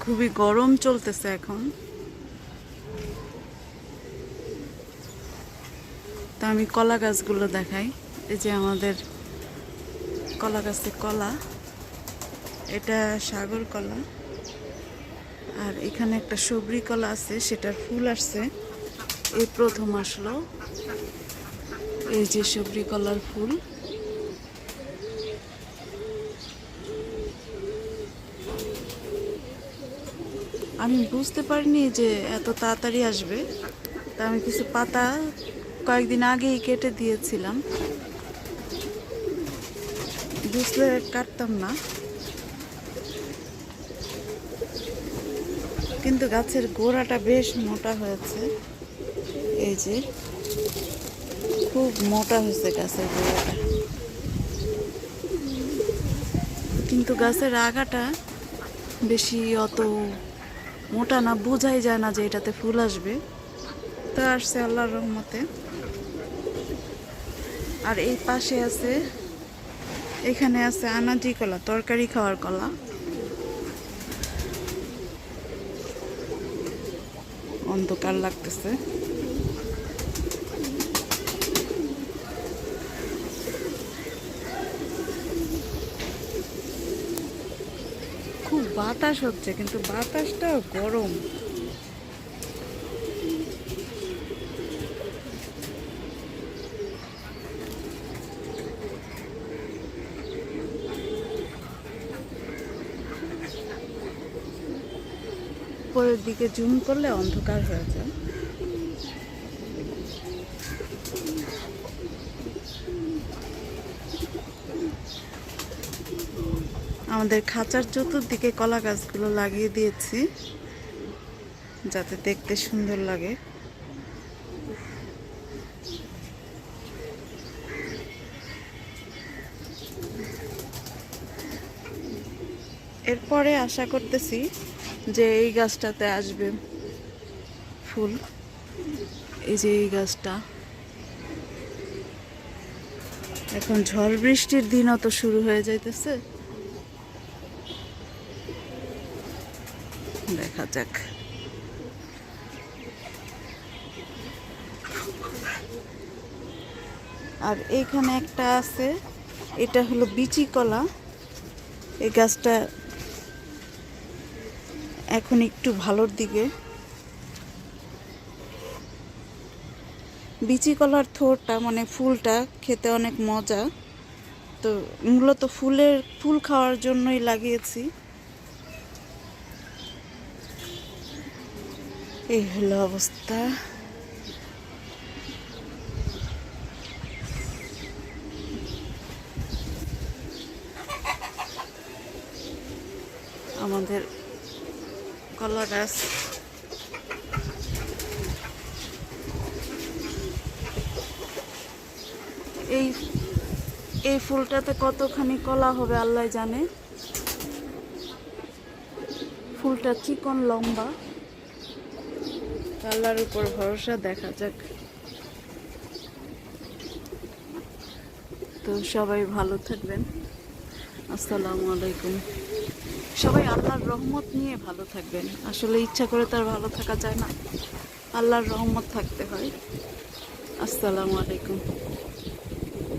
খুবই গরম চলতেছে এখন। তা আমি কলা গাছগুলো দেখাই। এই যে আমাদের কলা গাছে কলা। এটা সাগর কলা। আর এখানে একটা সবরি কলা আছে, সেটার ফুল আসছে। এই প্রথম আসলো। এই যে সবরি কলার ফুল। আমি বুঝতে পারিনি যে এত তাড়াতাড়ি আসবে। তা আমি কিছু পাতা কয়েকদিন আগেই কেটে দিয়েছিলাম। বুঝলে কাটতাম না। কিন্তু গাছের গোড়াটা বেশ মোটা হয়েছে। এই যে, খুব মোটা হয়েছে গাছের গোড়াটা। কিন্তু গাছের আগাটা বেশি অত মোটা না, বোঝাই যায় না যে এটাতে ফুল আসবে। তো আসছে আল্লাহর রহমতে। আর এই পাশে আছে, এখানে আছে আনাজি কলা, তরকারি খাওয়ার কলা। অন্ধকার লাগতেছে। খুব বাতাস হচ্ছে কিন্তু বাতাসটা গরম। উপরের দিকে জুম করলে অন্ধকার হয়ে যায়। আমাদের খাঁচার চতুর্দিকে কলা গাছগুলো লাগিয়ে দিয়েছি, যাতে দেখতে সুন্দর লাগে। এরপরে আশা করতেছি যে এই গাছটাতে আসবে ফুল। এই যে এই গাছটা। এখন ঝড় বৃষ্টির দিনও তো শুরু হয়ে যাইতেছে। দেখা যাক। আর এইখানে একটা আছে, এটা হলো বিচি কলা। এই গাছটা এখন একটু ভালোর দিকে। বিচি কলার থোরটা মানে ফুলটা খেতে অনেক মজা। তো মূলত ফুলের, ফুল খাওয়ার জন্যই লাগিয়েছি। এই হলো অবস্থা। আমাদের কলা গাছ এই এই ফুলটাতে কতখানি কলা হবে আল্লাহ জানে। ফুলটা চিকন লম্বা। আল্লাহর উপর ভরসা দেখা যাক। তো সবাই ভালো থাকবেন। আসসালামু আলাইকুম। সবাই আল্লাহর রহমত নিয়ে ভালো থাকবেন। আসলে ইচ্ছা করে তার ভালো থাকা যায় না। আল্লাহর রহমত থাকতে হয়। আসসালামু আলাইকুম।